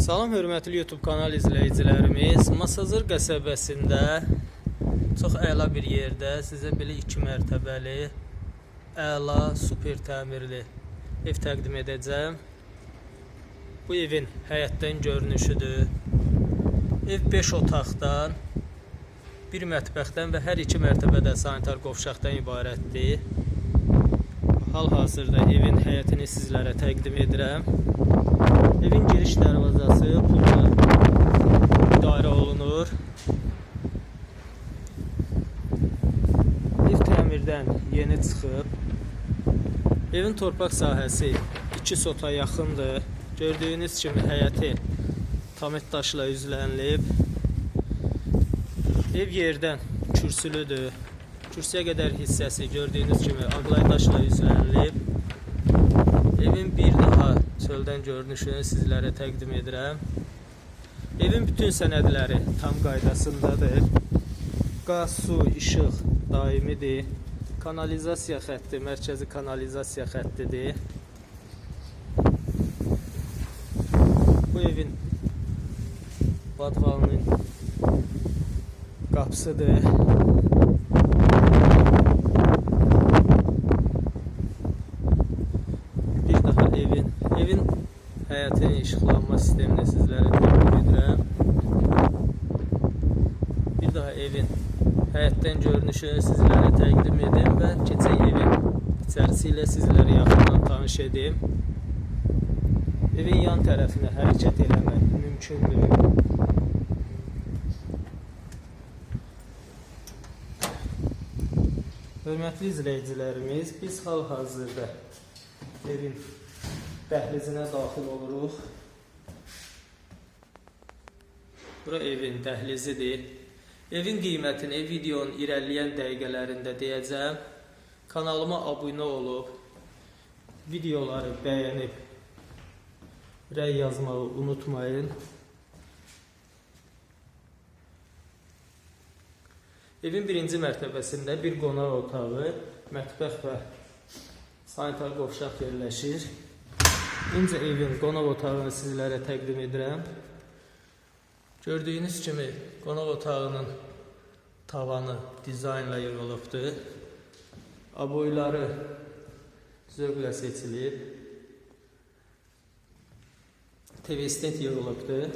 Salam hörmətli YouTube kanal izləyicilərimiz. Masazır qəsəbəsində çox əla bir yerdə sizə belə 2 mərtəbəli, əla, super təmirli ev təqdim edəcəm. Bu evin həyətdən görünüşüdür. Ev 5 otaqdan, bir mətbəxdən və hər iki mərtəbədə sanitar qovşaqdan ibarətdir. Hal-hazırda evin həyətini sizlərə təqdim edirəm. Evin giriş darvazası pulla idarə olunur. Ev təmirdən yeni çıxıb. Evin torpaq sahəsi 2 sota yaxındır. Gördüyünüz kimi həyəti tamet daşla üzlənilib. Ev yerdən kürsülüdür. Kürsüyə qədər hissəsi gördüyünüz kimi ağlay daşla üzlənilib. Evin bir daha çöldən görünüşünü sizlərə təqdim edirəm. Evin bütün sənədləri tam qaydasındadır. Qaz, su, işıq daimidir. Kanalizasiya xətti, mərkəzi kanalizasiya xəttidir. Bu evin badvalının qapısıdır. Bir daha evin evin həyətin işıqlanma sistemini sizlərə təqdim edirəm. Bir daha evin həyətdən görünüşünü sizlərə təqdim edim və keçək evin içərisi ilə sizləri yaxından tanış edim. Evin yan tərəfinə hərəkət eləmək mümkündür. Hörmətli izləyicilərimiz, biz hal-hazırda evin dəhlizinə daxil oluruq. Bura evin dəhlizidir. Evin qiymətini videonun irəliləyən dəqiqələrində deyəcəm. Kanalıma abunə olub, videoları bəyənib, rəy yazmağı unutmayın. Evin birinci mərtəbəsində bir qonaq otağı, mətbəx və sanitar qovşaq yerləşir. Öncə evin qonaq otağını sizlərə təqdim edirəm. Gördüyünüz kimi qonaq otağının tavanı dizaynla yığılıbdır. Aboyları zövqlə seçilib. TV stent yığılıbdır.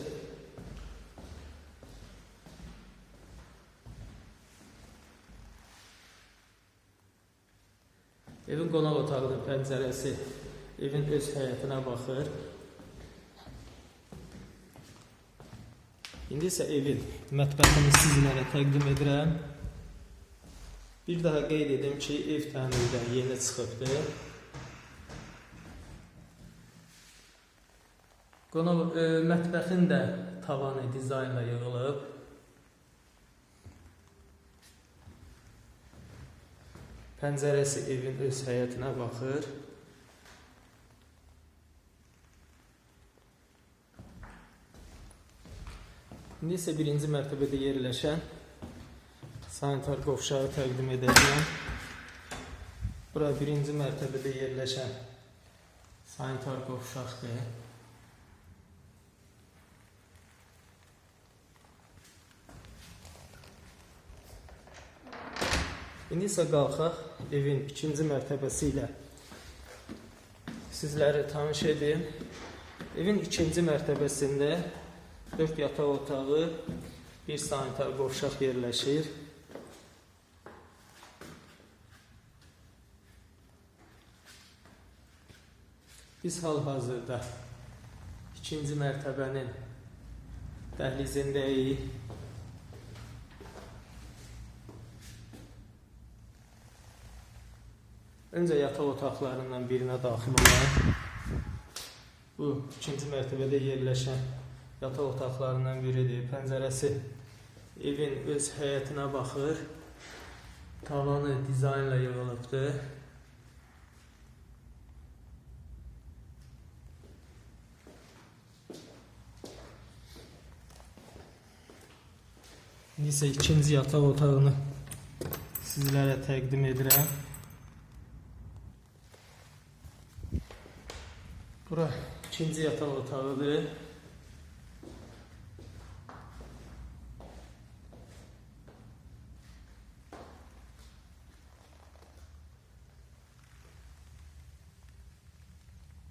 Evin qonaq otağının pəncərəsi evin öz həyətinə baxır. İndi isə evin mətbəxini sizlərə təqdim edirəm. Bir daha qeyd edim ki, ev təmirdən yeni çıxıbdır. Qonaq e, mətbəxin də tavanı dizaynla yığılıb. Pəncərəsi evin öz həyətinə baxır. İndi isə birinci mərtəbədə yerləşən sanitar qovşağı təqdim edəcəm. Bura birinci mərtəbədə yerləşən sanitar qovşaqdır. İndi isə qalxaq evin ikinci mərtəbəsi ilə sizləri tanış edim. Evin ikinci mərtəbəsində 4 yataq otağı, bir sanitar qovşaq yerləşir. Biz hal-hazırda ikinci mərtəbənin dəhlizindəyik. Öncə yataq otaqlarından birinə daxil olaq. Bu ikinci mərtəbədə yerləşən yataq otaqlarından biridir. Pəncərəsi evin öz həyətinə baxır. Tavanı dizaynla yığılıbdır. İndi ikinci yataq otağını sizlərə təqdim edirəm. Bura ikinci yataq otağıdır.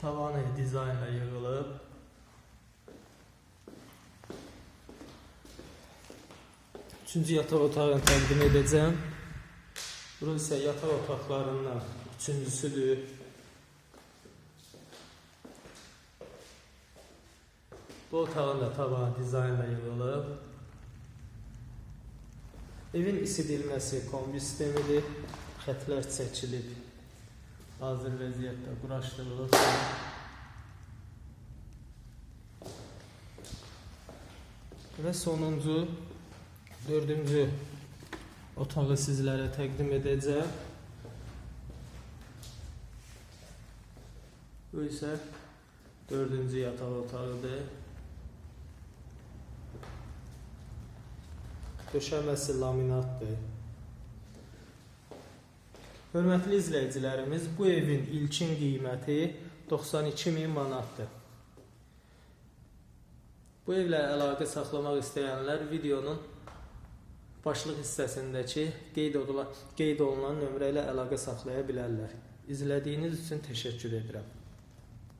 Tavanı dizaynla yığılıb. Üçüncü yataq otağını təqdim edəcəm. Burası isə yataq otaqlarından üçüncüsüdür. Bu otağın da tavanı dizaynla yığılıb. Evin isidilməsi kombi sistemidir. Xətlər çəkilib. Hazır vəziyyətdə quraşdırılıb. Və sonuncu, dördüncü otağı sizlərə təqdim edəcəm. Bu isə dördüncü yataq otağıdır. Döşəməsi laminatdır. Hörmətli izləyicilərimiz, bu evin ilkin qiyməti 92 min manatdır. Bu evlə əlaqə saxlamaq istəyənlər videonun başlıq hissəsindəki qeyd olunan, qeyd olunan nömrə ilə əlaqə saxlaya bilərlər. İzlədiyiniz üçün təşəkkür edirəm.